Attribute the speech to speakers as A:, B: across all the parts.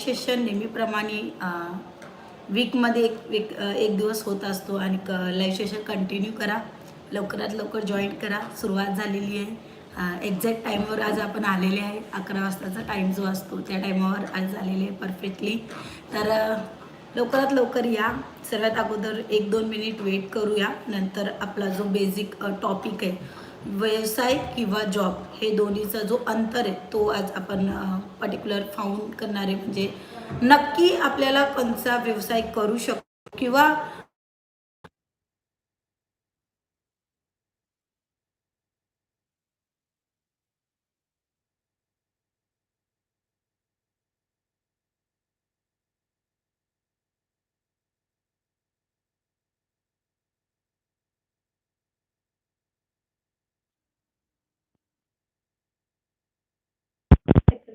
A: Session नेहमीप्रमाणे वीकमध्ये एक वीक एक दिवस होत असतो आणि क लाईव्ह सेशन कंटिन्यू करा. लवकरात लवकर जॉईन करा. सुरुवात झालेली आहे. एक्झॅक्ट टाईमवर आज आपण आलेले आहे. अकरा वाजताचा टाईम जो असतो त्या टाईमावर आज आलेले आहे परफेक्टली तर लवकरात लवकर या. सर्वात अगोदर एक दोन मिनिट वेट करूया. नंतर आपला जो बेसिक टॉपिक आहे व्यवसाय किंवा जॉब हे दोन्हीचा जो अंतर आहे तो आज आपण पर्टिक्युलर फाउंड करणारे म्हणजे नक्की आपल्याला कोणचा व्यवसाय करू शकतो किंवा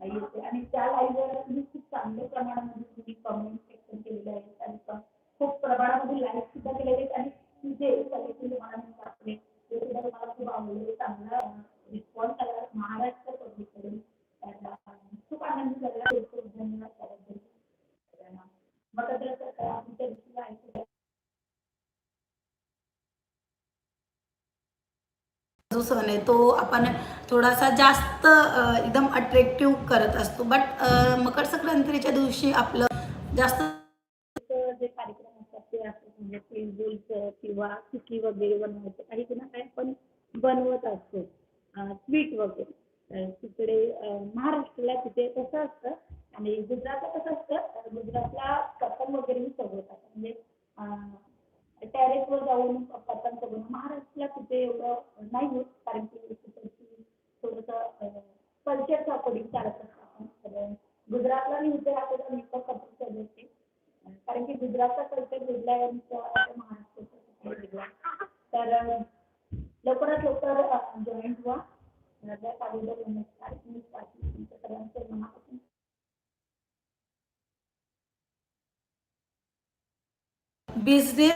A: आणि त्या लाईव्हवर तुम्ही खूप चांगल्या प्रमाणामध्ये तुम्ही कमेंट सेक्शन केलेले आहेत आणि खूप प्रमाणामध्ये लाईक सुद्धा केलेले आहेत. आणि तुझे सगळे तुम्हाला मी टाकले ते सुद्धा तुम्हाला खूप आवडले चांगला रिस्पॉन्स आला महाराष्ट्र पब्लिककडून त्याला खूप आनंद झाला खूप खूप धन्यवाद त्याबद्दल सगळ्यांना. मग तर आमच्या दिवशीला ऐकू जो सण आहे तो आपण थोडासा जास्त एकदम अट्रॅक्टिव्ह करत असतो. बट मकर संक्रांतीच्या दिवशी आपलं जास्त जे कार्यक्रम असतात ते असतात म्हणजे तिळगुळचं किंवा चिकी वगैरे बनवायचं काही ना काही आपण बनवत असतो. स्वीट वगैरे. तिकडे महाराष्ट्राला तिथे कसं असतं आणि गुजरात कसं असतं अ, गुजरातला पतंग वगैरे सजवतात म्हणजे अ, टेरेसवर जाऊन पतंग सजवणं महाराष्ट्राला तिथे एवढं नाही होत कारण की तिकडची थोडंसं कल्चरचं अकॉर्डिंग चालत असतं आपण सगळं गुजरातला मी इथे राहते तर मी पण पतंग सजवते अं, कारण की गुजरातचा कल्चर वेगळा आहे आणि त्या- महाराष्ट्राचा culture वेगळा आहे. तर अं, लवकरात लवकर जॉईन व्हा तुमच्या सगळ्यांचं मनापासून बिझनेस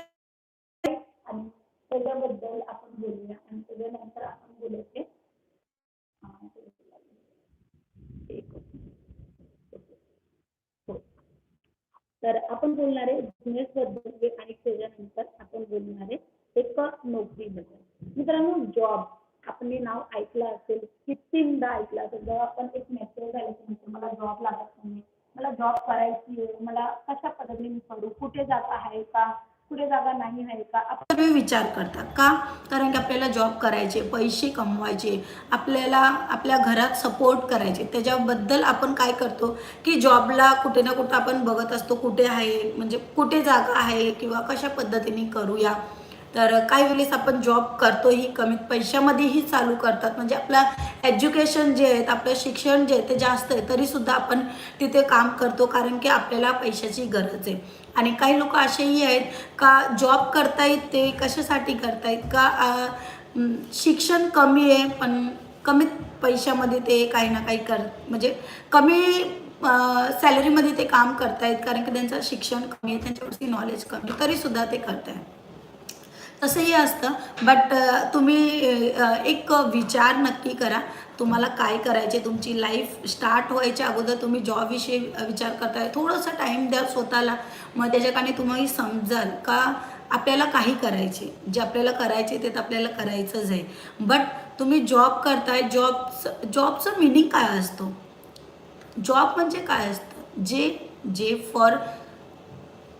A: आणि त्याच्याबद्दल आपण बोलूया आणि त्याच्यानंतर आपण हो. तर आपण बोलणार आहे बिझनेस बद्दल आणि त्याच्यानंतर आपण बोलणार आहे एक नोकरीबद्दल. मित्रांनो जॉब आपण नाव ऐकलं असेल कितींदा ऐकलं असेल जेव्हा आपण एक मॅच्युअर झाल्याच्यानंतर म्हणजे मला जॉब लागत नाही मला जॉब करायची आहे मला कशा पद्धतीने मी करू कुठे जागा आहे का कुठे जागा नाही आहे का आपण विचार करता का? कारण की आपल्याला जॉब करायचे पैसे कमवायचे आपल्याला आपल्या घरात सपोर्ट करायचे त्याच्याबद्दल आपण काय करतो? की जॉबला कुठे ना कुठे आपण बघत असतो कुठे आहे म्हणजे कुठे जागा आहे किंवा कशा पद्धतीने करूया? तर काही वेळेस आपण जॉब करतोही कमी पैशामध्येही चालू करतात. म्हणजे आपलं एज्युकेशन जे आहेत आपलं शिक्षण जे आहे ते जास्त आहे तरीसुद्धा आपण तिथे काम करतो कारण की आपल्याला पैशाची गरज आहे. आणि काही लोक असेही आहेत का जॉब करतायत ते कशासाठी करतायत? का शिक्षण कमी आहे पण कमीत पैशामध्ये ते काही ना काही कर म्हणजे कमी सॅलरीमध्ये ते काम करतायत कारण की त्यांचं शिक्षण कमी आहे त्यांच्यावरती नॉलेज कमी तरीसुद्धा ते करतायत. तसंही असतं. बट तुम्ही एक विचार नक्की करा तुम्हाला काय करायचे तुमची लाईफ स्टार्ट व्हायच्या अगोदर तुम्ही जॉबविषयी विचार करताय. थोडंसं टाईम द्या स्वतःला. मग त्याच्याकडे तुम्हाला समजाल का आपल्याला काही करायचे. जे आपल्याला करायचे ते तर आपल्याला करायचंच आहे. बट तुम्ही जॉब करताय जॉबचं जॉबचं मिनिंग काय असतो? जॉब म्हणजे काय असतं? जे जे फॉर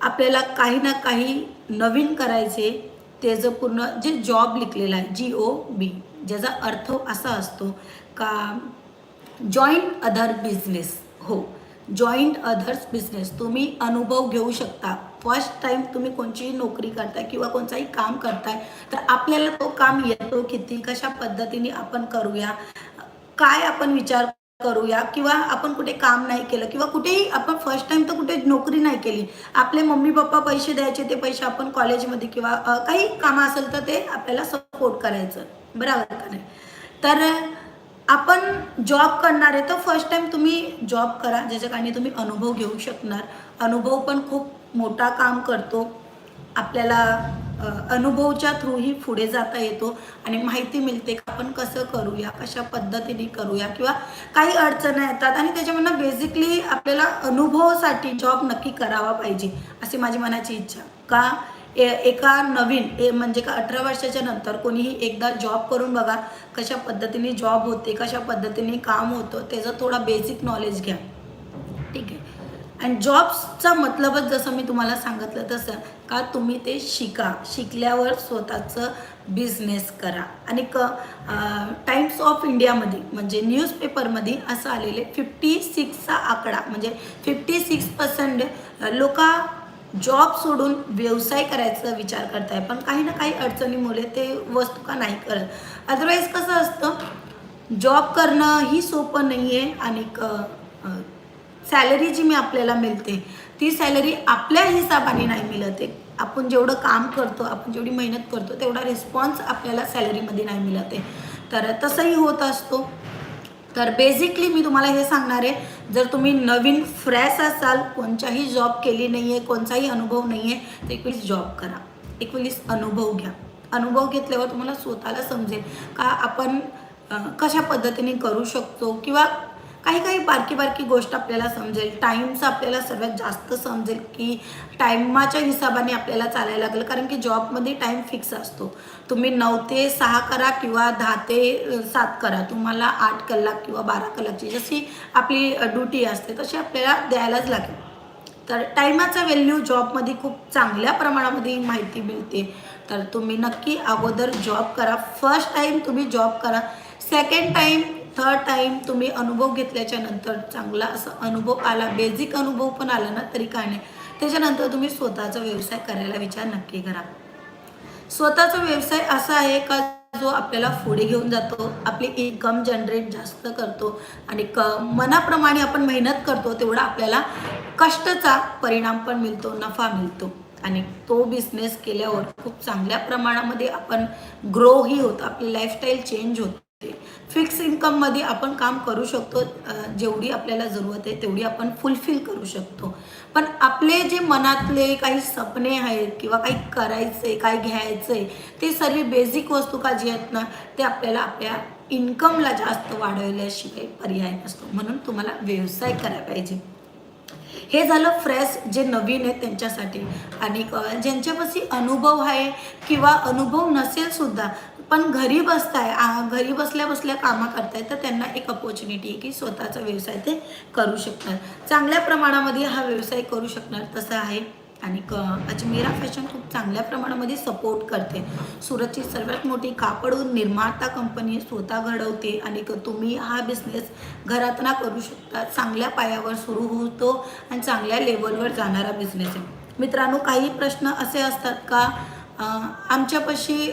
A: आपल्याला काही ना काही नवीन करायचे त्याचं पूर्ण जे जॉब लिखलेला आहे जी ओ बी ज्याचा अर्थ असा असतो का जॉईंट अदर बिझनेस हो जॉईंट अदर्स बिझनेस तुम्ही अनुभव घेऊ शकता. फर्स्ट टाईम तुम्ही कोणचीही नोकरी करताय किंवा कोणताही काम करताय तर आपल्याला तो काम येतो किती कशा पद्धतीने आपण करूया काय आपण विचार करूया किंवा आपण कुठे काम नाही केलं किंवा कुठेही आपण फर्स्ट टाइम तर कुठे नोकरी नाही केली. आपले मम्मी पप्पा पैसे द्यायचे ते पैसे आपण कॉलेजमध्ये किंवा काही कामं असेल तर ते आपल्याला सपोर्ट करायचं. बरोबर का नाही? तर आपण जॉब करणार आहे तर फर्स्ट टाइम तुम्ही जॉब करा ज्याच्या कारणे तुम्ही अनुभव घेऊ शकणार. अनुभव पण खूप मोठा काम करतो. आपल्याला अनुभवच्या थ्रूही पुढे जाता येतो आणि माहिती मिळते का आपण कसं करूया कशा पद्धतीने करूया किंवा काही अडचणी येतात आणि त्याच्यामधनं बेसिकली आपल्याला अनुभवासाठी जॉब नक्की करावा पाहिजे अशी माझी मनाची इच्छा. का ए- एका नवीन ए- म्हणजे का अठरा वर्षाच्या नंतर कोणीही एकदा जॉब करून बघा कशा पद्धतीने जॉब होते कशा पद्धतीने काम होतं त्याचं थोडा बेसिक नॉलेज घ्या. ठीक आहे? आणि जॉब्सचा मतलबच जसं मी तुम्हाला सांगितलं तसं का तुम्ही ते शिका. शिकल्यावर स्वतःचं बिझनेस करा. आणि क टाइम्स ऑफ इंडियामध्ये म्हणजे न्यूजपेपरमध्ये असं आलेले फिफ्टी सिक्सचा आकडा. म्हणजे फिफ्टी सिक्स पर्सेंट लोक जॉब सोडून व्यवसाय करायचा विचार करताय. पण काही ना काही अडचणीमुळे ते वस्तू का नाही करत. अदरवाईज कसं असतं जॉब करणं ही सोपं नाही आहे आणि सॅलरी जी मी आपल्याला मिळते ती सॅलरी आपल्या हिसाबाने नाही मिळत आहे. आपण जेवढं काम करतो आपण जेवढी मेहनत करतो तेवढा रिस्पॉन्स आपल्याला सॅलरीमध्ये नाही मिळत आहे. तर तसंही होत असतो. तर बेसिकली मी तुम्हाला हे सांगणार आहे जर तुम्ही नवीन फ्रेश असाल कोणताही जॉब केली नाही आहे कोणताही अनुभव नाही आहे तर एक जॉब करा. एक अनुभव घ्या. अनुभव घेतल्यावर तुम्हाला स्वतःला समजेल का आपण कशा पद्धतीने करू शकतो किंवा काही काही बारकी बारकी गोष्ट आपल्याला समजेल. टाईमचं आपल्याला सर्वात जास्त समजेल की टाईमाच्या हिसाबाने आपल्याला चालायला लागेल. कारण की जॉबमध्ये टाईम फिक्स असतो. तुम्ही नऊ ते सहा करा किंवा दहा ते सात करा. तुम्हाला आठ कलाक किंवा बारा कलाकची जशी आपली ड्युटी असते तशी आपल्याला द्यायलाच लागेल. तर टायमाचा व्हॅल्यू जॉबमध्ये खूप चांगल्या प्रमाणामध्ये माहिती मिळते. तर तुम्ही नक्की अगोदर जॉब करा. फर्स्ट टाईम तुम्ही जॉब करा. सेकंड टाईम थर्ड टाईम तुम्ही अनुभव घेतल्याच्या नंतर चांगला असा अनुभव आला बेसिक अनुभव पण आला ना तरी काय नाही. त्याच्यानंतर तुम्ही स्वतःचा व्यवसाय करायला विचार नक्की करा. स्वतःचा व्यवसाय असा आहे का जो आपल्याला पुढे घेऊन जातो आपली इन्कम जनरेट जास्त करतो आणि क मनाप्रमाणे आपण मेहनत करतो तेवढा आपल्याला कष्टाचा परिणाम पण मिळतो नफा मिळतो. आणि तो बिझनेस केल्यावर खूप चांगल्या प्रमाणामध्ये आपण ग्रोही होतो आपली लाईफस्टाईल चेंज होतो. फिक्स इन्कममध्ये आपण काम करू शकतो जेवढी आपल्याला जरूरत आहे तेवढी आपण फुलफिल करू शकतो. पण आपले जे मनातले काही सपने आहेत किंवा काही करायचे काय घ्यायचं आहे ते सर्व बेसिक वस्तू का जी आहेत ना ते आपल्याला आपल्या इन्कमला जास्त वाढवल्याशिवाय पर्याय नसतो. म्हणून तुम्हाला व्यवसाय करायला पाहिजे. हे झालं फ्रेश जे नवीन आहे त्यांच्यासाठी. आणि ज्यांच्यापाशी अनुभव आहे किंवा अनुभव नसेल सुद्धा पण घरी बसताय घरी बसल्या बसल्या कामं करताय तर त्यांना एक अपॉर्च्युनिटी आहे की स्वतःचा व्यवसाय ते करू शकणार. चांगल्या प्रमाणामध्ये हा व्यवसाय करू शकणार तसा आहे. आणि क अजमेरा फॅशन खूप चांगल्या प्रमाणामध्ये सपोर्ट करते. सुरतची सर्वात मोठी कापड निर्माता कंपनी स्वतः घडवते आणि क- तुम्ही हा बिझनेस घरात ना करू शकता. चांगल्या पायावर सुरू होतो आणि चांगल्या लेवलवर जाणारा बिझनेस आहे. मित्रांनो काही प्रश्न असे असतात का? आमच्यापाशी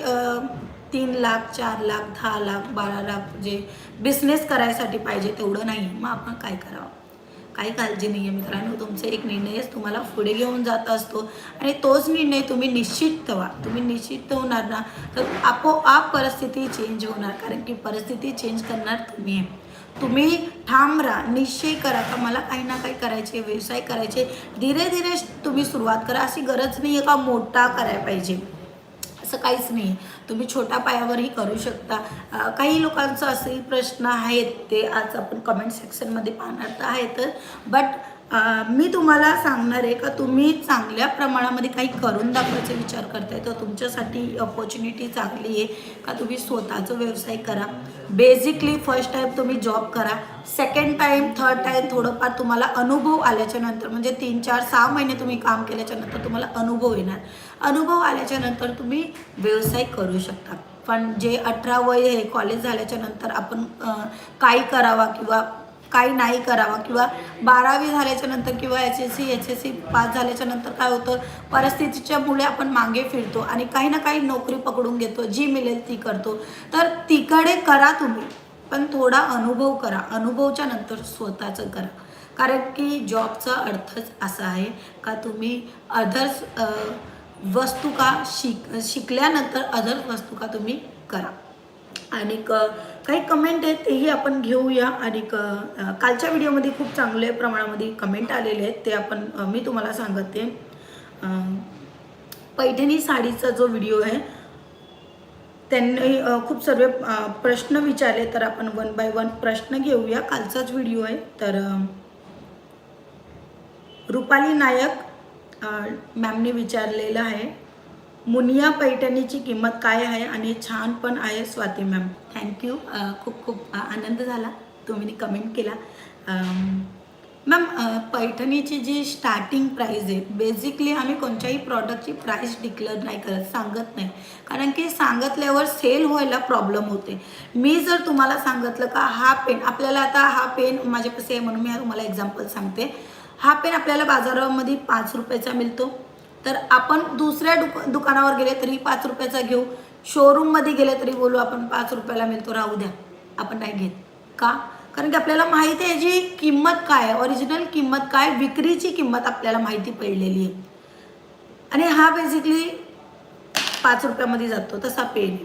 A: तीन लाख चार लाख दहा लाख बारा लाख जे बिझनेस करायसाठी पाहिजे तेवढं नाही. मग आपण काय करावं? काही काळजी नाही आहे मित्रांनो. तुमचा एक निर्णयच तुम्हाला पुढे घेऊन जात असतो आणि तोच निर्णय तुम्ही निश्चित व्हा तुम्ही निश्चित होणार ना तर आपोआप परिस्थिती चेंज होणार. कारण की परिस्थिती चेंज करणार तुम्ही. आहे तुम्ही ठाम राहा निश्चय करा. का मला काही ना काही करायचे व्यवसाय करायचे धीरे धीरे तुम्ही सुरुवात करा. अशी गरज नाही आहे का मोठा करायला पाहिजे. असं काहीच नाही. तुम्ही छोट्या पायावरही करू शकता. काही लोकांचं असेही प्रश्न आहेत ते आज आपण कमेंट सेक्शनमध्ये पाहणार तर आहेतच बट मी तुम्हाला सांगणार आहे का तुम्ही चांगल्या प्रमाणामध्ये काही करून दाखवायचा विचार करताय तर तुमच्यासाठी ऑपॉर्च्युनिटी चांगली आहे का तुम्ही स्वतःचा व्यवसाय करा. बेसिकली फर्स्ट टाईम तुम्ही जॉब करा. सेकंड टाईम थर्ड टाईम थोडंफार तुम्हाला अनुभव आल्याच्यानंतर म्हणजे तीन चार सहा महिने तुम्ही काम केल्याच्यानंतर तुम्हाला अनुभव येणार. अनुभव आल्याच्यानंतर तुम्ही व्यवसाय करू शकता. पण जे अठरा वय हे कॉलेज झाल्याच्यानंतर आपण काय करावा किंवा काही नाही करावा. किंवा बारावी झाल्याच्यानंतर किंवा H S C H S C pass झाल्याच्यानंतर काय होतं? परिस्थितीच्या मुळे आपण मागे फिरतो आणि काही ना काही नोकरी पकडून घेतो. जी मिळेल ती करतो. तर तिकडे करा तुम्ही पण थोडा अनुभव करा. अनुभवच्या नंतर स्वतःचं करा. कारण की जॉबचा अर्थच असा आहे का तुम्ही अदर्स वस्तू का शिक शिकल्यानंतर अदर्स वस्तू का तुम्ही करा. आणि क- काही कमेंट आहेत तेही आपण घेऊया. आणि क- कालच्या व्हिडिओमध्ये खूप चांगल्या प्रमाणामध्ये कमेंट आलेले आहेत ते आपण मी तुम्हाला सांगते. पैठणी साडीचा जो व्हिडिओ आहे त्यांनी खूप सर्व प्रश्न विचारले तर आपण वन बाय वन प्रश्न घेऊया. कालचाच व्हिडिओ आहे तर रुपाली नायक मॅमने विचारलेलं आहे. मुनिया पैठणीची किंमत काय आहे? आणि छान पण आहे स्वाती मॅम. थँक्यू खूप खूप आनंद झाला. तुम्ही कमेंट केला. मॅम पैठणीची जी स्टार्टिंग प्राईज आहे बेसिकली आम्ही कोणत्याही प्रॉडक्टची प्राईस डिक्लेअर नाही करत सांगत नाही. कारण की सांगितल्यावर सेल व्हायला प्रॉब्लेम होते. मी जर तुम्हाला सांगितलं का हा पेन आपल्याला आता हा पेन माझ्यापाशी आहे म्हणून मी तुम्हाला एक्झाम्पल सांगते. हा पेन आपल्याला बाजारामध्ये पाच रुपयाचा मिळतो. तर आपण दुसऱ्या दुक दुकानावर गेले तरी पाच रुपयाचा घेऊ. शोरूममध्ये गेले तरी बोलू आपण पाच रुपयाला मिळतो राहू द्या. आपण नाही घेत. का? कारण की आपल्याला माहिती आहे याची किंमत काय आहे ओरिजिनल किंमत काय विक्रीची किंमत आपल्याला माहिती पडलेली आहे. आणि हा बेसिकली पाच रुपयामध्ये जातो तसा पेन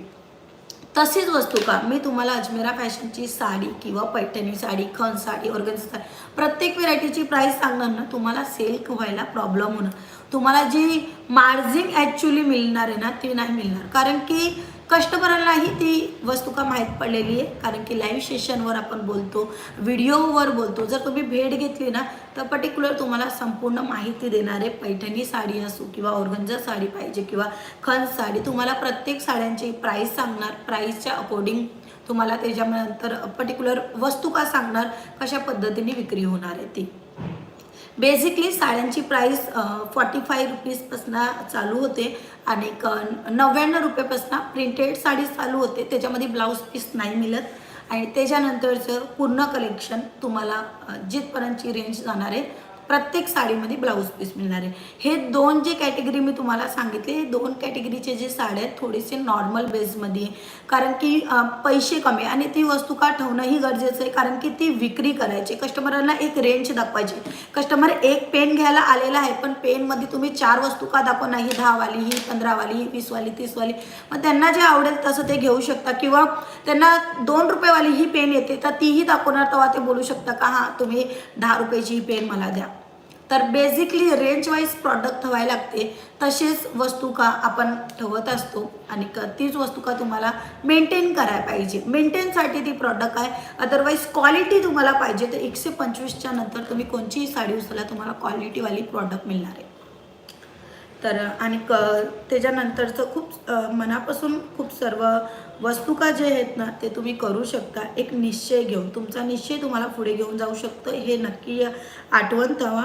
A: तशीच वस्तू का? मी तुम्हाला अजमेरा फॅशनची साडी किंवा पैठणी साडी खण साडी ऑर्गन्स साडी प्रत्येक व्हेरायटीची प्राईस सांगणार ना तुम्हाला सेल व्हायला प्रॉब्लेम होणार. तुम्हाला जी मार्जिन ॲक्च्युली मिळणार आहे ना ती नाही मिळणार. कारण की कस्टमरांनाही ती वस्तू का माहीत पडलेली आहे? कारण की लाईव्ह सेशनवर आपण बोलतो व्हिडिओवर बोलतो. जर तुम्ही भेट घेतली ना तर पर्टिक्युलर तुम्हाला संपूर्ण माहिती देणारे पैठणी साडी असो किंवा ऑर्गंजा साडी पाहिजे किंवा खन साडी. तुम्हाला प्रत्येक साड्यांची प्राईस सांगणार. प्राईसच्या अकॉर्डिंग तुम्हाला त्याच्यानंतर पर्टिक्युलर वस्तू का सांगणार? कशा पद्धतीने विक्री होणार आहे ती. बेसिकली साड्यांची प्राईस फॉर्टी फाय रुपीजपासून चालू होते आणि नव्याण्णव रुपयापासनं प्रिंटेड साडी चालू होते. त्याच्यामध्ये ब्लाऊज पीस नाही मिळत. आणि त्याच्यानंतरचं पूर्ण कलेक्शन तुम्हाला जिथपर्यंतची रेंज जाणार आहे प्रत्येक साडीमध्ये ब्लाऊज पीस मिळणार आहे. हे दोन जे कॅटेगरी मी तुम्हाला सांगितले हे दोन कॅटेगरीचे जे साड्या आहेत थोडेसे नॉर्मल बेसमध्ये कारण की पैसे कमी आणि ती वस्तू का ठेवणंही गरजेचं आहे. कारण की ती विक्री करायची. कस्टमरांना एक रेंज दाखवायची. कस्टमर एक पेन घ्यायला आलेला आहे पण पेनमध्ये तुम्ही चार वस्तू का दाखवणार? ही दहावाली ही पंधरावाली ही वीसवाली तीसवाली. मग त्यांना जे आवडेल तसं ते घेऊ शकता. किंवा त्यांना दोन रुपयेवाली ही पेन येते तर तीही दाखवणार तेव्हा ते बोलू शकता का हां तुम्ही दहा रुपयाची ही पेन मला द्या. तर बेसिकली रेंज वाईज प्रॉडक्ट ठेवायला लागते. तसेच वस्तू का आपण ठेवत असतो आणि क तीच वस्तू का तुम्हाला मेंटेन करायला पाहिजे. मेंटेनसाठी ती प्रॉडक्ट आहे. अदरवाईज क्वालिटी तुम्हाला पाहिजे. तर एकशे पंचवीसच्या नंतर तुम्ही कोणतीही साडी उचला तुम्हाला क्वालिटीवाली प्रॉडक्ट मिळणार आहे. तर आणि क त्याच्यानंतरचं खूप मनापासून खूप सर्व वस्तू का जे आहेत ना ते तुम्ही करू शकता. एक निश्चय घेऊन तुमचा निश्चय तुम्हाला पुढे घेऊन जाऊ शकतं. हे नक्की आठवण ठेवा.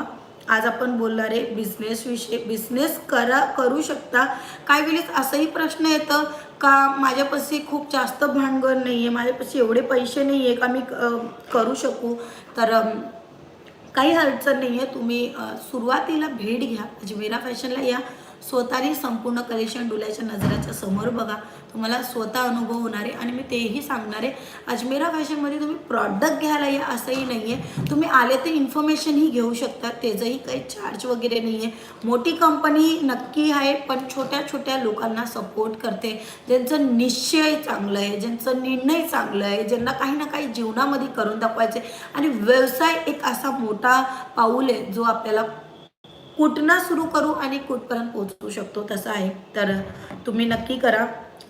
A: आज आपण बोलणार आहे बिझनेसविषयी बिझनेस करा करू शकता. काही वेळेस असंही प्रश्न येतं का माझ्यापाशी खूप जास्त भांडवल नाही आहे माझ्यापाशी एवढे पैसे नाही आहे का मी करू शकू? तर काही अडचण नाही आहे तुम्ही सुरुवातीला भेट घ्या. अजमेरा फॅशनला या. स्वतःने संपूर्ण कलेक्शन डुल्याच्या नजराच्या समोर बघा. तुम्हाला स्वतः अनुभव होणार आहे आणि मी तेही सांगणार आहे. अजमेरा फॅशनमध्ये तुम्ही प्रॉडक्ट घ्यायला या असंही नाही आहे तुम्ही आले तर इन्फॉर्मेशनही घेऊ शकता. त्याचंही काही चार्ज वगैरे नाही आहे मोठी कंपनी नक्की आहे पण छोट्या छोट्या लोकांना सपोर्ट करते. ज्यांचं निश्चय चांगलं आहे ज्यांचं निर्णय चांगलं आहे ज्यांना काही ना काही जीवनामध्ये करून दाखवायचे आणि व्यवसाय एक असा मोठा पाऊल आहे जो आपल्याला कुठनं सुरू करू आणि कुठपर्यंत पोहोचू शकतो तसं आहे. तर तुम्ही नक्की करा.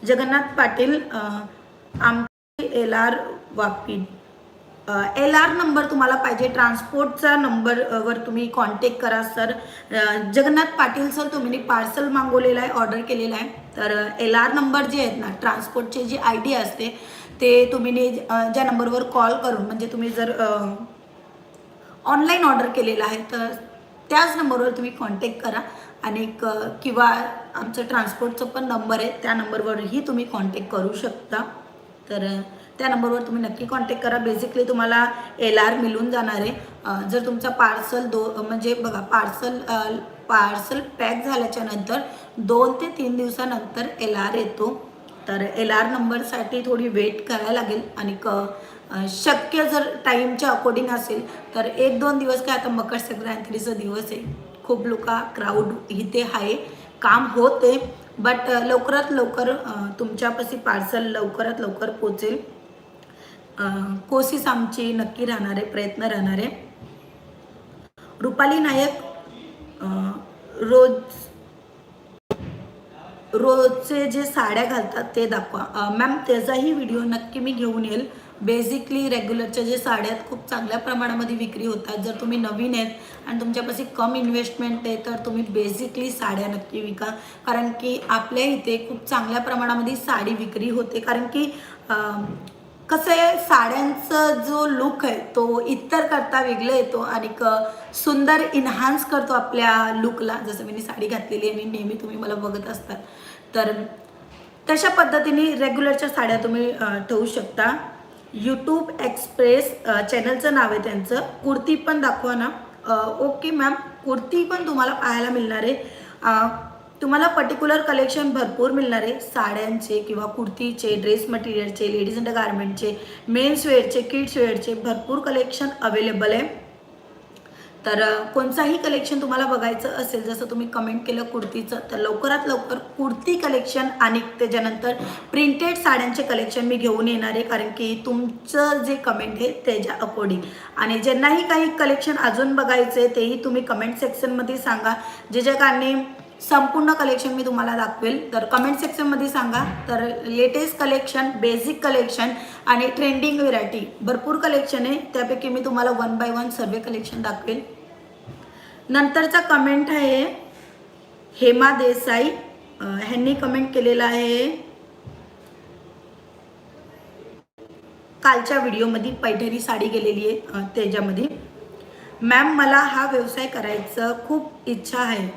A: जगन्नाथ पाटील अ, आमचे L R Vapi L R number तुम्हाला पाहिजे. ट्रान्सपोर्टचा नंबर वर तुम्ही कॉन्टॅक्ट करा सर जगन्नाथ पाटील सर तुम्ही पार्सल मागवलेलं आहे ऑर्डर केलेलं आहे. तर एल आर नंबर जे आहेत ना ट्रान्सपोर्टचे जी आय डी असते ते तुम्ही ज्या नंबरवर कॉल करून म्हणजे तुम्ही जर ऑनलाईन ऑर्डर केलेला आहे तर त्याच नंबरवर तुम्ही कॉन्टॅक्ट करा. आणि क- किंवा आमचं ट्रान्सपोर्टचं पण नंबर आहे त्या नंबरवरही तुम्ही कॉन्टॅक्ट करू शकता. तर त्या नंबरवर तुम्ही नक्की कॉन्टॅक्ट करा. बेसिकली तुम्हाला एल आर मिळून जाणार आहे. जर तुमचा पार्सल दो म्हणजे बघा पार्सल पार्सल पॅक झाल्याच्यानंतर दोन ते तीन दिवसानंतर एल आर येतो. तर एल आर नंबरसाठी थोडी वेट करायला लागेल. आणि क शक्य जर टाईमच्या अकॉर्डिंग असेल तर एक दोन दिवस काय आता मकर संक्रांतीचा दिवस आहे. खूप लोक क्राऊड इथे आहे. काम होते बट लवकरात लवकर तुमच्यापाशी पार्सल लवकरात लवकर पोचेल. अ, कोशिश आमची नक्की राहणार आहे प्रयत्न राहणार. आहे रुपाली नायक रोज रोजचे जे साड्या घालतात ते दाखवा. मॅम त्याचाही व्हिडिओ नक्की मी घेऊन येईल. बेसिकली रेग्युलरच्या जे साड्या आहेत खूप चांगल्या प्रमाणामध्ये विक्री होतात. जर तुम्ही नवीन आहेत आणि तुमच्यापाशी कम इन्व्हेस्टमेंट आहे तर तुम्ही बेसिकली साड्या नक्की विका. कारण की आपल्या इथे खूप चांगल्या प्रमाणामध्ये साडी विक्री होते. कारण की कसं आहे साड्यांचा जो लुक आहे तो इतर करता वेगळं येतो आणि सुंदर इन्हान्स करतो आपल्या लुकला जसं मी साडी घातलेली आहे मी नेहमी तुम्ही मला बघत असतात. तर तशा पद्धतीने रेग्युलरच्या साड्या तुम्ही ठेवू शकता. यूट्यूब एक्सप्रेस चॅनलचं नाव आहे त्यांचं. कुर्ती पण दाखवा ना. ओके मॅम कुर्ती पण तुम्हाला पाहायला मिळणार आहे. तुम्हाला पर्टिक्युलर कलेक्शन भरपूर मिळणार आहे. साड्यांचे किंवा कुर्तीचे ड्रेस मटेरियलचे लेडीज अंडर गार्मेंटचे मेन्स वेअरचे किड्स वेअरचे भरपूर कलेक्शन अवेलेबल आहे. तर कोणचाही कोणताही कलेक्शन तुम्हाला बघायचं असेल जसं तुम्ही कमेंट केलं कुर्तीचं तर लवकरात लवकर कुर्ती कलेक्शन आणि त्याच्यानंतर प्रिंटेड साड्यांचे कलेक्शन मी घेऊन येणार आहे कारण की तुमचं जे कमेंट आहे त्याच्या अकॉर्डिंग आणि ज्यांनाही काही कलेक्शन अजून बघायचं आहे तेही तुम्ही कमेंट सेक्शनमध्ये सांगा. जे जे कारणे संपूर्ण कलेक्शन मी तुम्हाला दाखवेल. तर कमेंट सेक्शनमध्ये सांगा. तर लेटेस्ट कलेक्शन बेसिक कलेक्शन आणि ट्रेंडिंग व्हेरायटी भरपूर कलेक्शन आहे. त्यापैकी मी तुम्हाला वन बाय वन सर्वे कलेक्शन दाखवेल. नंतरचा कमेंट आहे हेमा देसाई ह्यांनी कमेंट केलेला आहे. कालच्या व्हिडिओमध्ये पैठणी साडी गेलेली आहे त्याच्यामध्ये. मॅम मला हा व्यवसाय करायचं खूप इच्छा आहे.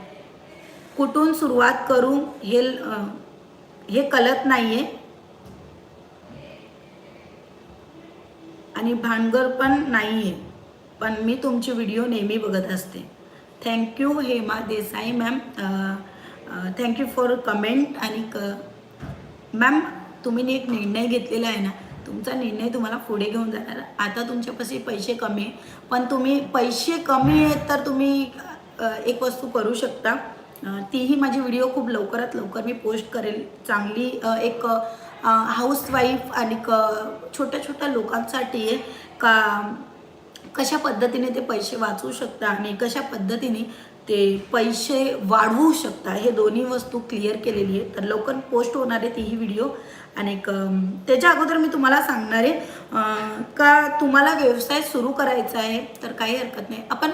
A: कुठून सुरुवात करू हे हे कळत नाही आहे आणि भानगर पण नाही आहे पण मी तुमची व्हिडिओ नेहमी बघत असते. Thank you Hema Desai ma'am thank you for comment आणि क मॅम तुम्ही एक निर्णय घेतलेला आहे ना तुमचा निर्णय तुम्हाला पुढे घेऊन जाणार आता तुमच्यापाशी पैसे कमी आहे पण तुम्ही पैसे कमी आहेत तर तुम्ही एक वस्तू करू शकता. तीही माझी व्हिडिओ खूप लवकरात लवकर मी पोस्ट करेल. चांगली एक हाऊसवाईफ आणि क छोट्या छोट्या लोकांसाठी आहे का कशा पद्धतीने ते पैसे वाचवू शकता आणि कशा पद्धतीने ते पैसे वाढवू शकता हे दोन्ही वस्तू क्लिअर केलेली आहे तर लवकर पोस्ट होणार आहे तीही व्हिडिओ आणि एक, त्याच्या अगोदर मी तुम्हाला सांगणार आहे का तुम्हाला व्यवसाय सुरू करायचा आहे तर काही हरकत नाही. आपण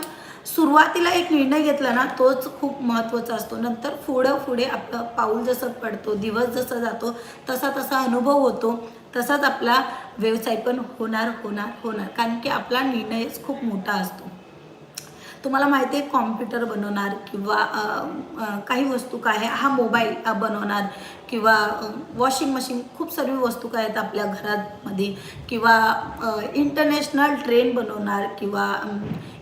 A: सुरुवातीला एक निर्णय घेतला ना तोच खूप महत्त्वाचा असतो. नंतर पुढं पुढे आपलं पाऊल जसं पडतो दिवस जसा जातो तसा तसा अनुभव होतो. तसाच आपला व्यवसाय पण होणार होणार होणार. कारण की आपला निर्णयच खूप मोठा असतो. तुम्हाला माहिती आहे कॉम्प्युटर बनवणार किंवा काही वस्तू काय आहे हा मोबाईल बनवणार किंवा वॉशिंग मशीन खूप सर्व वस्तू काय आहेत आपल्या घरामध्ये किंवा इंटरनॅशनल ट्रेन बनवणार किंवा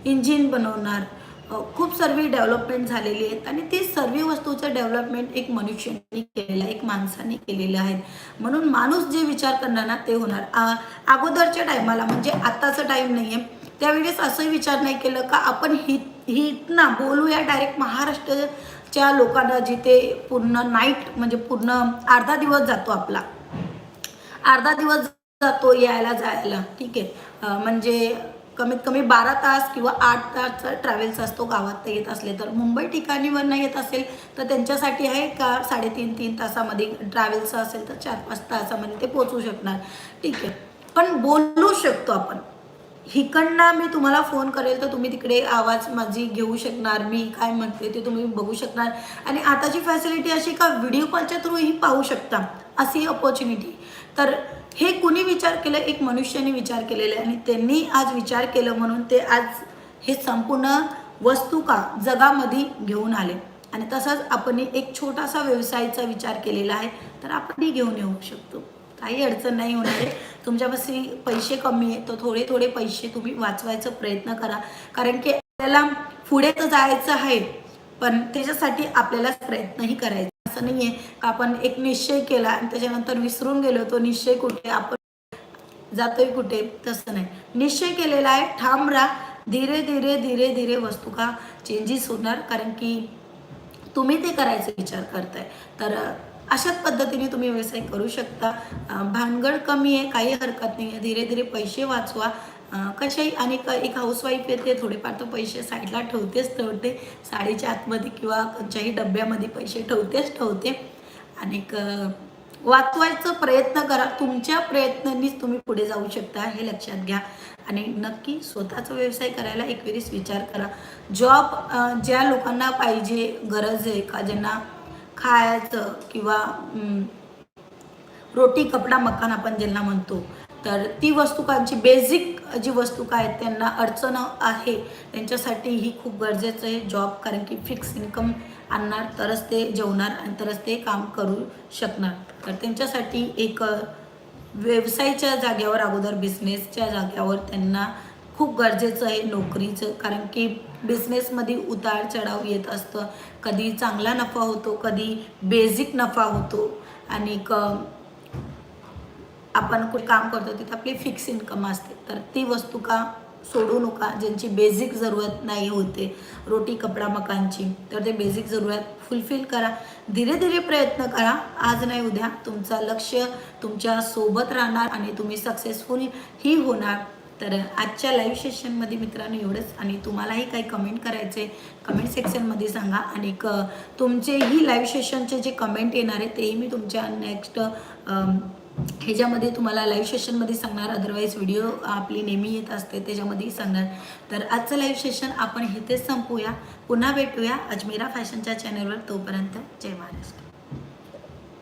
A: इंजिन बनवणार. खूप सर्व डेव्हलपमेंट झालेली आहेत आणि ते सर्व वस्तूचं डेव्हलपमेंट एक मनुष्याने केलेलं आहे एक माणसाने केलेलं आहे. म्हणून माणूस जे विचार करणार ना ते होणार. अगोदरच्या टायमाला म्हणजे आत्ताचा टाईम नाही आहे त्यावेळेस असंही विचार नाही केलं का आपण हित हितना बोलूया डायरेक्ट महाराष्ट्राच्या लोकांना जिथे पूर्ण नाईट म्हणजे पूर्ण अर्धा दिवस जातो आपला. अर्धा दिवस जातो यायला जायला. ठीक आहे. म्हणजे कमीत कमी बारा तास किंवा आठ तासचा ट्रॅव्हल्स असतो गावात येत असले तर. मुंबई ठिकाणीवर नाही येत असेल तर त्यांच्यासाठी आहे का साडेतीन तीन तासामध्ये ट्रॅव्हल्सचं असेल तर चार पाच तासामध्ये ते पोचू शकणार. ठीक आहे. पण बोलू शकतो आपण. हिकडनं मी तुम्हाला फोन करेल तर तुम्ही तिकडे आवाज माझी घेऊ शकणार. मी काय म्हणते ते तुम्ही बघू शकणार. आणि आताची फॅसिलिटी अशी का व्हिडिओ कॉलच्या थ्रूही पाहू शकता. अशी अपॉर्च्युनिटी तर हे कुणी विचार केलं? एक मनुष्याने विचार केलेला आहे आणि त्यांनी आज विचार केलं म्हणून ते आज हे संपूर्ण वस्तू का जगामध्ये घेऊन आले. आणि तसाच आपण एक छोटासा व्यवसायाचा विचार केलेला आहे तर आपणही घेऊन येऊ शकतो. काही अडचण नाही होणार आहे. तुमच्यापाशी पैसे कमी आहे तर थोडे थोडे पैसे तुम्ही वाचवायचा प्रयत्न करा. कारण की आपल्याला पुढे तर जायचं आहे पण त्याच्यासाठी आपल्याला प्रयत्नही करायचा. असं नाही आहे का आपण एक निश्चय केला आणि त्याच्यानंतर विसरून गेलो तो निश्चय कुठे? आपण जातोय कुठे? तसं नाही. निश्चय केलेला आहे ठाम राहा. धीरे धीरे धीरे धीरे वस्तू का चेंजेस होणार? कारण की तुम्ही ते करायचा विचार करताय. तर अशाच पद्धतीने तुम्ही व्यवसाय करू शकता. भांगड भानगड कमी आहे काही हरकत नाही आहे धीरे धीरे पैसे वाचवा. कशाही आणि क- एक हाऊसवाईफ येते थोडेफार तर पैसे साईडला ठेवतेच ठेवते. साडीच्या आतमध्ये किंवा कोणत्याही डब्यामध्ये पैसे ठेवतेच ठेवते. आणि वाचवायचं वाचवायचा प्रयत्न करा. तुमच्या प्रयत्नांनीच तुम्ही पुढे जाऊ शकता हे लक्षात घ्या. आणि नक्की स्वतःचा व्यवसाय करायला एकवेळीस विचार करा. जॉब ज्या लोकांना पाहिजे गरज आहे का ज्यांना खायचं किंवा रोटी कपडा मकान आपण ज्यांना म्हणतो तर ती वस्तूकांची बेसिक जी वस्तू काय आहेत, त्यांना अडचण आहे. त्यांच्यासाठी ही खूप गरजेचं आहे जॉब कारण की फिक्स इन्कम आणणार तरच ते जेवणार आणि तरच ते काम करू शकणार. तर त्यांच्यासाठी एक व्यवसायाच्या जाग्यावर अगोदर बिझनेसच्या जाग्यावर त्यांना खूप गरजेचं आहे नोकरीचं. कारण की बिझनेसमध्ये उतार चढाव येत असतं. कधी चांगला नफा होतो कधी बेसिक नफा होतो. आणि क आपण कुठं काम करतो तिथे आपली फिक्स इन्कम असते. तर ती वस्तू का सोडू नका ज्यांची बेसिक जरूरत नाही होते रोटी कपडा मकांची. तर ते बेसिक जरूरत फुलफिल करा. धीरे धीरे प्रयत्न करा. आज नाही उद्या तुमचं लक्ष तुमच्यासोबत राहणार आणि तुम्ही सक्सेसफुल ही होणार. तर आजच्या लाईव्ह सेशनमध्ये मित्रांनो एवढंच. आणि तुम्हालाही काही कमेंट करायचे कमेंट सेक्शनमध्ये सांगा. आणि क तुमचेही लाईव्ह सेशनचे जे कमेंट येणार आहे तेही मी तुमच्या नेक्स्ट ह्याच्यामध्ये तुम्हाला लाईव्ह सेशनमध्ये सांगणार अदरवाईज व्हिडिओ आपली नेहमी येत असते त्याच्यामध्येही सांगणार. तर आजचं लाईव्ह सेशन आपण इथेच संपूया. पुन्हा भेटूया अजमेरा फॅशनच्या चॅनलवर तोपर्यंत जय महाराष्ट्र.